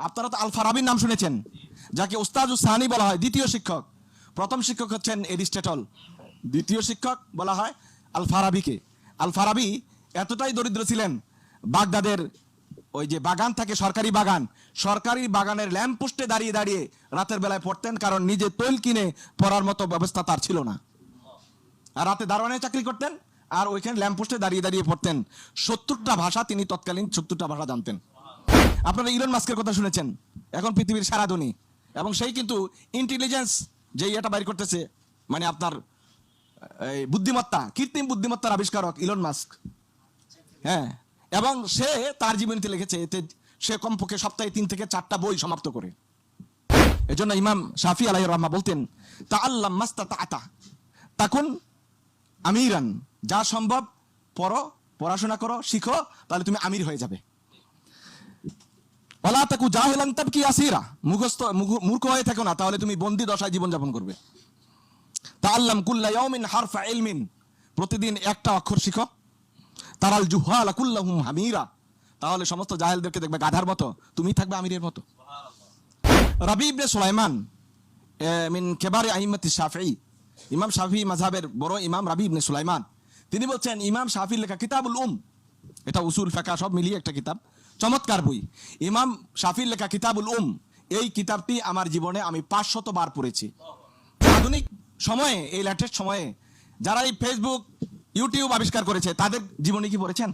আপনারা তো আল ফারাবির নাম শুনেছেন, যাকে ওস্তাজ সাহানি বলা হয়, দ্বিতীয় শিক্ষক। প্রথম শিক্ষক হচ্ছেন এরিস্টেটল। দ্বিতীয় শিক্ষক বলা হয় আল ফারাবিকে আল ফারাবি এতটাই দরিদ্র ছিলেন, বাগদাদের ওই যে বাগান থাকে, সরকারি বাগান, সরকারি বাগানের ল্যাম্প পোস্টে দাঁড়িয়ে দাঁড়িয়ে রাতের বেলায় পড়তেন, কারণ নিজে তৈল কিনে পড়ার মতো ব্যবস্থা তার ছিল না। আর রাতে দারোয়ানে চাকরি করতেন, আর ওইখানে ল্যাম্পপোস্টে দাঁড়িয়ে দাঁড়িয়ে পড়তেন। সত্তরটা ভাষা তিনি তৎকালীন সত্তরটা ভাষা জানতেন। আপনারা ইলন মাস্কের কথা শুনেছেন। এখন পৃথিবীর সারা ধনী। এবং সেই কিন্তু ইন্টেলিজেন্স যে এটা বাইর করতেছে মানে আপনার, এই বুদ্ধিমত্তা, কৃত্রিম বুদ্ধিমত্তার আবিষ্কারক ইলন মাস্ক হ্যাঁ এবং সে তার জীবনীতে লিখেছে, এতে সে কমপক্ষে সপ্তাহে তিন থেকে চারটা বই সমাপ্ত করে। এজন্য ইমাম শাফি আলাই রহমা বলতেন তা আল্লাহ মাস্তা তা তাকুন আমিরান, যা সম্ভব পড়ো, পড়াশোনা করো, শিখো, তাহলে তুমি আমির হয়ে যাবে। ওলা তাকু জাহেলান তাব কি আসিরা। মুখস্থ মূর্খ হয়ে থাকো না, তাহলে তুমি বন্দি দশায় জীবনযাপন করবে। তা আল্লাম কুল্লা ইয়াউমিন হারফা ইলমিন। প্রতিদিন একটা অক্ষর শিখো। তারাল জুহালা কুল্লাহুম হামিরা। তাহলে সমস্ত জাহেলদেরকে দেখবে গাধার মতো। তুমি থাকবে আমিরের মতো। রবি ইবনে সুলাইমান মিন কেবারে আইমাতি শাফি ইমাম শাফি মাযহাবের বড় ইমাম রবি ইবনে সুলাইমান। তিনি বলছেন, ইমাম শাফির লেখা কিতাবুল উম। এটা উসুল ফেকা সব মিলিয়ে একটা কিতাব। চমৎকার বই। ইমাম শাফির লেখা কিতাবুল উম, এই কিতাবটি আমার জীবনে আমি পাঁচশত বার পড়েছি। আধুনিক সময়ে, এই লেটেস্ট সময়ে, যারা এই ফেসবুক ইউটিউব আবিষ্কার করেছে, তাদের জীবনী কি পড়েছেন?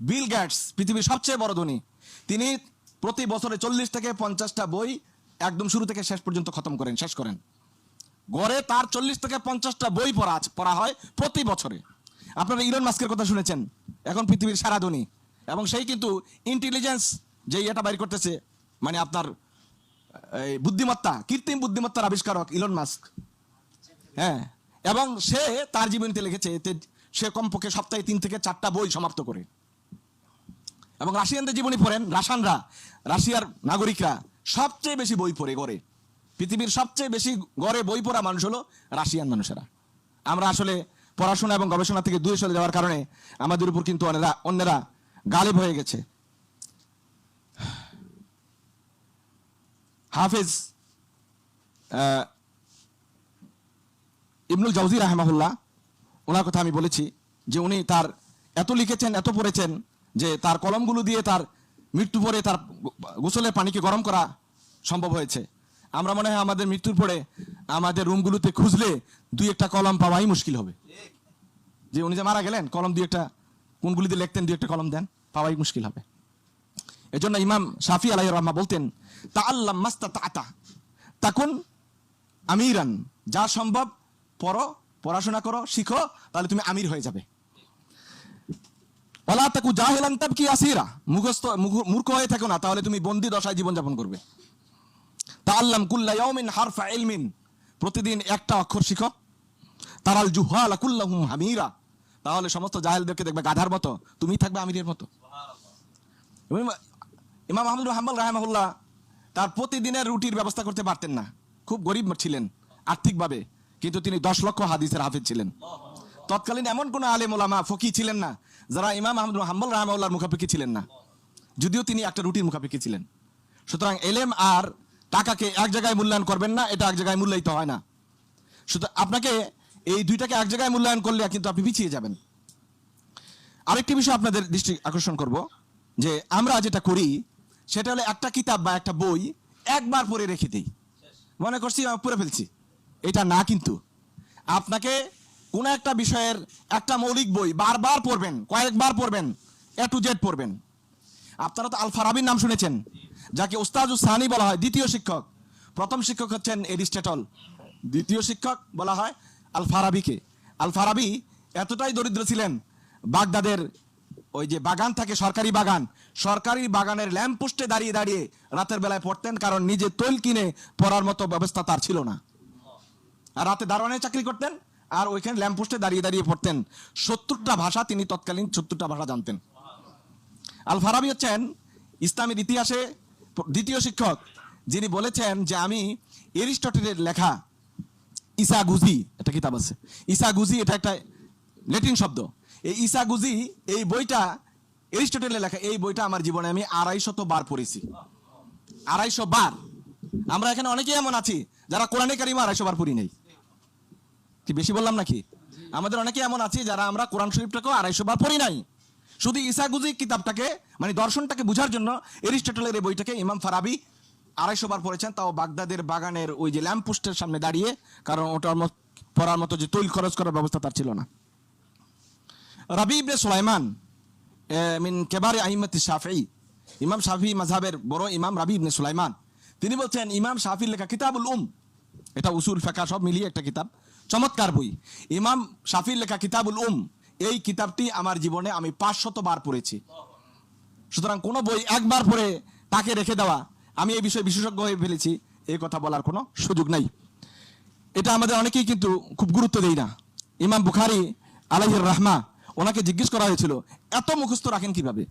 বিল গ্যাটস পৃথিবীর সবচেয়ে বড় ধনী। তিনি প্রতি বছরে চল্লিশ থেকে পঞ্চাশটা বই একদম শুরু থেকে শেষ পর্যন্ত খতম করেন, শেষ করেন। গড়ে তার চল্লিশ থেকে পঞ্চাশটা বই পড়া পড়া হয় প্রতি বছরে। আপনারা ইলন মাস্কের কথা শুনেছেন। এখন পৃথিবীর সারা ধনী। এবং সেই কিন্তু ইন্টেলিজেন্স যে এটা বাইর করতেছে মানে আপনার, এই বুদ্ধিমত্তা, কৃত্রিম বুদ্ধিমত্তার আবিষ্কারক ইলন মাস্ক হ্যাঁ এবং সে তার জীবনীতে লিখেছে সে কমপক্ষে সপ্তাহে তিন থেকে চারটা বই সমাপ্ত করে। এবং রাশিয়ানদের জীবনী পড়েন রাশানরা, রাশিয়ার নাগরিকরা, সবচেয়ে বেশি বই পড়ে গড়ে। পৃথিবীর সবচেয়ে বেশি গড়ে বই পড়া মানুষ হলো রাশিয়ান মানুষেরা। আমরা আসলে পড়াশোনা এবং গবেষণা থেকে দূরে চলে যাওয়ার কারণে আমাদের উপর কিন্তু অন্যরা অন্যরা গালিব হয়ে গেছে। হাফেজ ইবনুল জাউজি রাহমাহুল্লাহ, ওনার কথা আমি বলেছি যে উনি তার এত লিখেছেন, এত পড়েছেন যে তার কলমগুলো দিয়ে তার মৃত্যু পরে তার গোসলের পানিকে গরম করা সম্ভব হয়েছে। আমরা মনে হয় আমাদের মৃত্যুর পরে আমাদের রুমগুলোতে খুঁজলে দুই একটা কলম পাওয়াই মুশকিল হবে। যে উনি যে মারা গেলেন, কলম দুই একটা কোনগুলিতে লিখতেন, দুই একটা কলম দেন। পাওয়াই মুশকিল হবে। এজন্য ইমাম শাফি আলাই রহমা বলতেন তা আল্লাহ মাস্তা তা তাকুন আমিরান, যা সম্ভব পড়ো, পড়াশোনা করো, শিখো, তাহলে তুমি আমির হয়ে যাবে। ওলা তাকু জাহেলান তাব কি আসিরা, মুখস্থ মূর্খ হয়ে থাকো না, তাহলে তুমি বন্দি দশায় জীবনযাপন করবে। তা আল্লাম কুল্লা ইয়াউমিন হারফা ইলমিন, প্রতিদিন একটা অক্ষর শিখো। তারাল জুহালা কুল্লাহুম হামিরা তাহলে সমস্ত জাহেলদেরকে দেখবে গাধার মতো। তুমি থাকবে আমিরের মতো। ইমাম- ইমাম আহমদ হাম্বল রাহমাহুল্লাহ তার প্রতিদিনের রুটির ব্যবস্থা করতে পারতেন না। খুব গরিব ছিলেন আর্থিকভাবে, কিন্তু তিনি দশ লক্ষ হাদিসের হাফিজ ছিলেন। তৎকালীন এমন কোন আলেম ওলামা ফকি ছিলেন না, যারা ইমাম আহমদ হাম্বল রাহমাউল্লাহর মুখাপেক্ষি ছিলেন না। যদিও তিনি একটা রুটির মুখাপেক্ষি ছিলেন। সুতরাং এলেম আর টাকাকে এক জায়গায় মূল্যায়ন করবেন না, এটা এক জায়গায় মূল্যায়িত হয় না। সুতরাং আপনাকে এই দুইটাকে এক জায়গায় মূল্যায়ন করলে কিন্তু আপনি পিছিয়ে যাবেন। আরেকটি বিষয় আপনাদের দৃষ্টি আকর্ষণ করব, যে আমরা যেটা করি, সেটা হলো একটা কিতাব বা একটা বই একবার পড়ে রেখে দিই। মনে করছি পড়ে ফেলছি। এটা না কিন্তু। আপনাকে কোন একটা বিষয়ের একটা মৌলিক বই বারবার পড়বেন, কয়েকবার পড়বেন, এ টু জেড পড়বেন। আপনারা তো আল ফারাবির নাম শুনেছেন, যাকে ওস্তাজ সাহানি বলা হয় দ্বিতীয় শিক্ষক। প্রথম শিক্ষক হচ্ছেন এরিস্টেটল। দ্বিতীয় শিক্ষক বলা হয় আল ফারাবিকে আল ফারাবি এতটাই দরিদ্র ছিলেন, বাগদাদের ওই যে বাগান থাকে, সরকারি বাগান। সরকারি বাগানের ল্যাম্প পোস্টে দাঁড়িয়ে দাঁড়িয়ে রাতের বেলায় পড়তেন কারণ নিজে তৈল কিনে পড়ার মতো ব্যবস্থা তার ছিল না। আর রাতে দারোয়ানে চাকরি করতেন আর ওইখানে ল্যাম্প পোস্টে দাঁড়িয়ে দাঁড়িয়ে পড়তেন। সত্তরটা ভাষা তিনি তৎকালীন সত্তরটা ভাষা জানতেন। আল ফারাবি হচ্ছেন ইসলামের ইতিহাসে দ্বিতীয় শিক্ষক, যিনি বলেছেন যে আমি এরিস্টটলের লেখা ইসা গুজি একটা কিতাব আছে। ইসা গুজি এটা একটা ল্যাটিন শব্দ। এই ইসা গুজি এই বইটা এরিস্টটলের লেখা। এই বইটা আমার জীবনে আমি আড়াইশত বার পড়েছি। আড়াইশো বার। আমরা এখানে অনেকেই এমন আছি যারা কোরআনে কারিমা আড়াইশো বার পড়ি নেই। কি বেশি বললাম নাকি? আমাদের অনেকে এমন আছে যারা আমরা কোরআন শরীফটাকেও আড়াইশো বার পড়ি নাই। শুধু ইসাগুজি কিতাবটাকে মানে দর্শনটাকে বোঝার জন্য এরিস্টটলের এই বইটাকে ইমাম ফারাবি আড়াইশো বার পড়েছেন, তাও বাগদাদের বাগানের ওই যে ল্যাম্প পোস্টের সামনে দাঁড়িয়ে, কারণ ওটার পড়ার মতো যে তৈল খরচ করার ব্যবস্থা তার ছিল না। রাবি ইবনে সুলাইমান মিন কেবারে আইমাতি শাফি ইমাম শাফি মাযহাবের বড় ইমাম রাবি ইবনে সুলাইমান। তিনি বলছেন, ইমাম শাফির লেখা কিতাবুল উম, এটা উসুল ফেকা সব মিলিয়ে একটা কিতাব, চমৎকার বই। ইমাম শাফির লেখা কিতাবুল উম, এই কিতাবটি আমার জীবনে আমি পাঁচশত বার পড়েছি। সুতরাং কোনো বই একবার পড়ে তাকে রেখে দেওয়া আমি এই বিষয়ে বিশেষজ্ঞ হয়ে ফেলেছি এই কথা বলার কোনো সুযোগ নাই। এটা আমাদের অনেকেই কিন্তু খুব গুরুত্ব দেই না। ইমাম বুখারি আলাইহির রাহমা ওনাকে জিজ্ঞেস করা হয়েছিল, এত মুখস্থ রাখেন কীভাবে?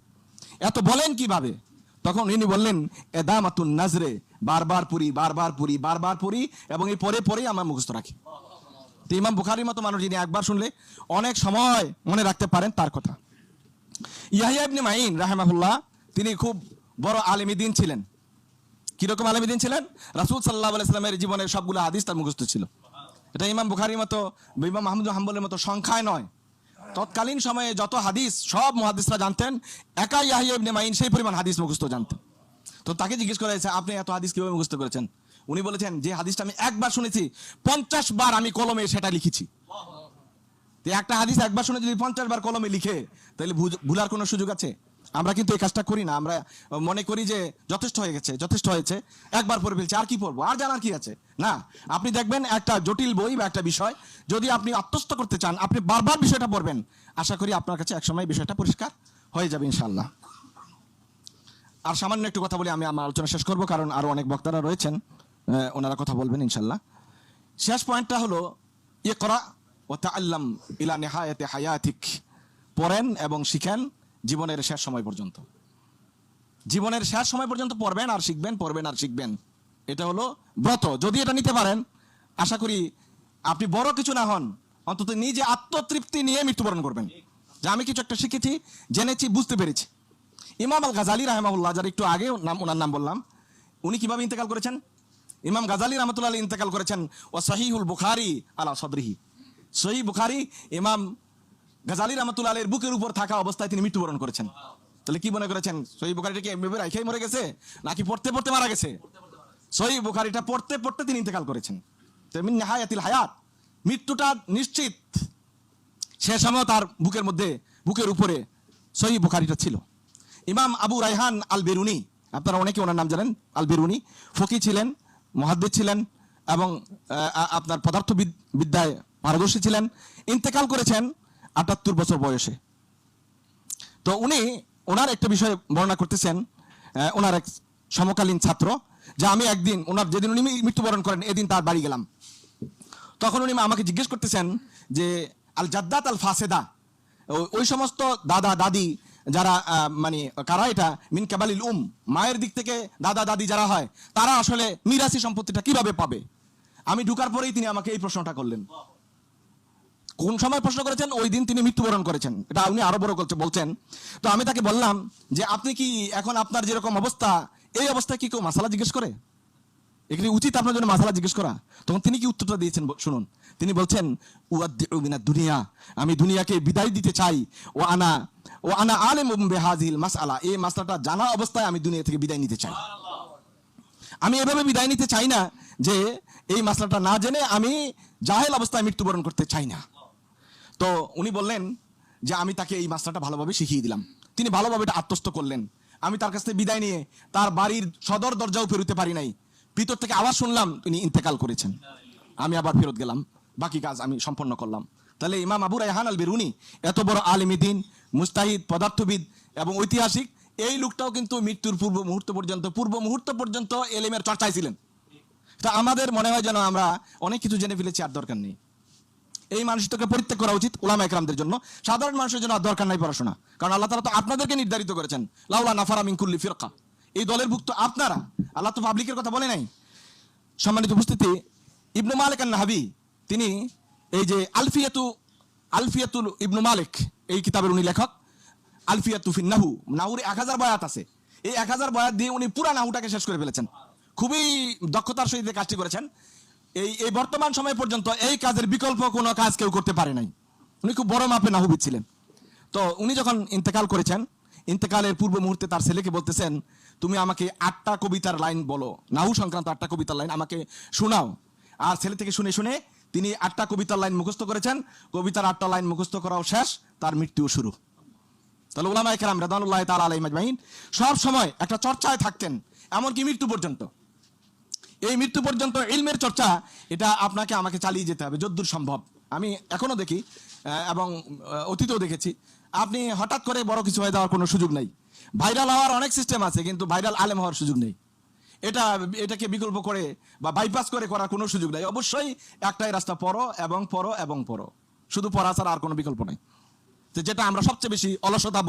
এত বলেন কীভাবে? তখন ইনি বললেন, এদামাতুন নাজরে, বারবার পড়ি, বারবার পুরি বারবার পড়ি এবং এই পরে পরেই আমার মুখস্থ রাখি। তো ইমাম বুখারির মতো মানুষ যিনি একবার শুনলে অনেক সময় মনে রাখতে পারেন তার কথা। ইয়াহিয়া ইবনে মাইন রাহেমাহুল্লাহ, তিনি খুব বড় আলেমী দিন ছিলেন। কীরকম আলেমী দিন ছিলেন? রাসূল সাল্লাহ আলাইস্লামের জীবনের সবগুলো হাদিস তার মুখস্থ ছিল। এটা ইমাম বুখারির মতো ইমাম মাহমুদ হাম্বলের মতো সংখ্যায় নয়। তৎকালীন সময়ে যত হাদিস, সব মুহাদ্দিসরা জানতেন একা ইয়াহিয়া মাইন সেই পরিমাণ হাদিস মুখস্থ জানতেন। তো তাকে জিজ্ঞেস করা হয়েছে, আপনি এত হাদিস কীভাবে মুখস্থ করেছেন? উনি বলেছেন, যে হাদিসটা আমি একবার শুনেছি, পঞ্চাশ বার আমি কলমে সেটা লিখেছি। একটা হাদিস একবার শুনে যদি পঞ্চাশ বার কলমে লিখে, তাহলে ভুলার কোনো সুযোগ আছে? আমরা কিন্তু এই কাজটা করি না, আমরা মনে করি যে যথেষ্ট হয়ে গেছে, যথেষ্ট হয়েছে। একবার পড়ে ফেলছি আর কি পড়ব? আর জানার কি আছে? না, আপনি দেখবেন একটা জটিল বই বা একটা বিষয়, যদি আপনি আত্মস্থ করতে চান, আপনি বারবার বিষয়টা পড়বেন। আশা করি আপনার কাছে একসময় বিষয়টা পরিষ্কার হয়ে যাবে ইনশাল্লাহ আর সামান্য একটু কথা বলে, আমি আমার আলোচনা শেষ করব, কারণ আরও অনেক বক্তারা রয়েছেন ওনারা কথা বলবেন ইনশাল্লাহ শেষ পয়েন্টটা হলো ইয়ে করা ও তাল্লাম ইলা নেহায়াতে হায়াতিক। পড়েন এবং শিখেন জীবনের শেষ সময় পর্যন্ত। জীবনের শেষ সময় পর্যন্ত পড়বেন আর শিখবেন, পড়বেন আর শিখবেন। এটা হলো ব্রত। যদি এটা নিতে পারেন, আশা করি আপনি বড় কিছু না হন, অন্তত নিজে আত্মতৃপ্তি নিয়ে মৃত্যুবরণ করবেন। যে আমি কিছু একটা শিখেছি, জেনেছি, বুঝতে পেরেছি। ইমাম আল গাজালি রাহমাউল্লাহ যার একটু আগে নাম ওনার নাম বললাম, উনি কীভাবে ইন্তেকাল করেছেন? ইমাম গাজালি রহমতুল্লাহ আলী ইন্তেকাল করেছেন ও সহিহুল বুখারি আলা সদরিহি। সহি বুখারি, ইমাম গাজালি রহমতুল্লাহ আলীর বুকের উপর থাকা অবস্থায় তিনি মৃত্যুবরণ করেছেন। তাহলে কি মনে করেছেন? সহি বুখারিটা কি রাইখাই মরে গেছে? নাকি পড়তে পড়তে মারা গেছে? সহি বুখারিটা পড়তে পড়তে তিনি ইন্তেকাল করেছেন। তেমনি নেহায়াতিল হায়াত, মৃত্যুটা নিশ্চিত সে সময় তার বুকের মধ্যে, বুকের উপরে সহি বুখারিটা ছিল। ইমাম আবু রাইহান আল বেরুনি আপনারা অনেকে ওনার নাম জানেন আল বেরুনি ফকি ছিলেন মহাদ্দিদ ছিলেন এবং আপনার পদার্থবিদ, বিদ্যায় পারদর্শী ছিলেন। ইন্তেকাল করেছেন আটাত্তর বছর বয়সে। তো উনি, ওনার একটা বিষয় বর্ণনা করতেছেন ওনার এক সমকালীন ছাত্র, যে আমি একদিন, ওনার যেদিন উনি মৃত্যুবরণ করেন, এদিন তার বাড়ি গেলাম। তখন উনি আমাকে জিজ্ঞেস করতেছেন যে, আল জাদ্দাত আল ফাসেদা, ওই সমস্ত দাদা, দাদি যারা মানে কারা এটা? মিন কাবালিল উম, মায়ের দিক থেকে দাদা, দাদি যারা হয়, তারা আসলে মিরাসি সম্পত্তিটা কীভাবে পাবে? আমি ঢুকার পরেই তিনি আমাকে এই প্রশ্নটা করলেন। কোন সময় প্রশ্ন করেছেন? ওই দিন তিনি মৃত্যুবরণ করেছেন। এটা উনি আরও বড় বলছেন। তো আমি তাকে বললাম যে, আপনি কি এখন আপনার যেরকম অবস্থা, এই অবস্থায় কি কেউ মাসালা জিজ্ঞেস করে? এগুলি উচিত আপনার জন্য মাসালা জিজ্ঞেস করা? তখন তিনি কি উত্তরটা দিয়েছেন শুনুন। তিনি বলছেন, উয়াদ্দিউ দুনিয়া। আমি দুনিয়াকে বিদায় দিতে চাই। ও আনা ও আনা আলেম বেহাজিল মাসআলা। এই মাসলাটা জানা অবস্থায় আমি দুনিয়া থেকে বিদায় নিতে চাই। আমি এভাবে বিদায় নিতে চাই না যে, এই মাসলাটা না জেনে আমি জাহেল অবস্থায় মৃত্যুবরণ করতে চাই না। তো উনি বললেন যে আমি তাকে এই মাস্টারটা ভালোভাবে শিখিয়ে দিলাম। তিনি ভালোভাবে এটা আত্মস্থ করলেন। আমি তার কাছ থেকে বিদায় নিয়ে তার বাড়ির সদর দরজাও পেরোতে পারি নাই। ভিতর থেকে আবার শুনলাম তিনি ইন্তেকাল করেছেন। আমি আবার ফেরত গেলাম। বাকি কাজ আমি সম্পন্ন করলাম। তাহলে ইমাম আবু রায়হান আল বেরুনি এত বড় আলিমিদিন মুস্তাহিদ, পদার্থবিদ এবং ঐতিহাসিক, এই লোকটাও কিন্তু মৃত্যুর পূর্ব মুহূর্ত পর্যন্ত, পূর্ব মুহূর্ত পর্যন্ত এলেমের চর্চায় ছিলেন। তা আমাদের মনে হয় যেন আমরা অনেক কিছু জেনে ফেলেছি, আর দরকার নেই। এই মানসিকতাকে পরিত্যাগ করা উচিত ওলামা একরামদের জন্য। সাধারণ মানুষের জন্য দরকার নাই পড়াশোনা। কারণ আল্লাহ তালা তো আপনাদেরকে নির্ধারিত করেছেন। লাউলা নাফারা মিনকুল্লি ফিরকা। এই দলের ভুক্ত আপনারা। আল্লাহ তো পাবলিকের কথা বলে নাই। সম্মানিত উপস্থিতি, ইবনু মালিক আন নাহাবি তিনি এই যে আলফিয়াতু, আলফিয়াতুল ইবনু মালিক, এই কিতাবের উনি লেখক, আলফিয়াতু ফিন নাহু, নাহুর এক হাজার বয়াত আছে। এই এক হাজার বয়াত দিয়ে উনি পুরা নাহুটাকে শেষ করে ফেলেছেন। খুবই দক্ষতার সহিত কাজটি করেছেন। এই এই বর্তমান সময় পর্যন্ত এই কাজের বিকল্প কোনো কাজ কেউ করতে পারে নাই। উনি খুব বড় মাপে নাহুবিদ ছিলেন। তো উনি যখন ইন্তেকাল করেছেন, ইন্তেকালের পূর্ব মুহূর্তে তার ছেলেকে বলতেছেন, তুমি আমাকে আটটা কবিতার লাইন বলো, নাহু সংক্রান্ত আটটা কবিতার লাইন আমাকে শোনাও। আর ছেলে থেকে শুনে শুনে তিনি আটটা কবিতার লাইন মুখস্থ করেছেন। কবিতার আটটা লাইন মুখস্থ করাও শেষ, তার মৃত্যুও শুরু। তাহলে ওলামা একরাম রাদানুল্লাহ তাআলা আলাইহিম আজমাইন সব সময় একটা চর্চায় থাকতেন, এমনকি মৃত্যু পর্যন্ত। এই মৃত্যু পর্যন্ত ইলমের চর্চা, এটা আপনাকে, আমাকে চালিয়ে যেতে হবে যদ্দূর সম্ভব। আমি এখনও দেখি এবং অতীতেও দেখেছি। আপনি হঠাৎ করে বড় কিছু হয়ে যাওয়ার কোনো সুযোগ নেই। ভাইরাল হওয়ার অনেক সিস্টেম আছে, কিন্তু ভাইরাল আলেম হওয়ার সুযোগ নেই। এটা, এটাকে বিকল্প করে বা বাইপাস করে করার কোনো সুযোগ নেই। অবশ্যই একটাই রাস্তা, পড়ো এবং পড়ো এবং পড়ো। শুধু পড়া ছাড়া আর কোনো বিকল্প নেই। যেটা আমরা সবচেয়ে বেশি অলসতা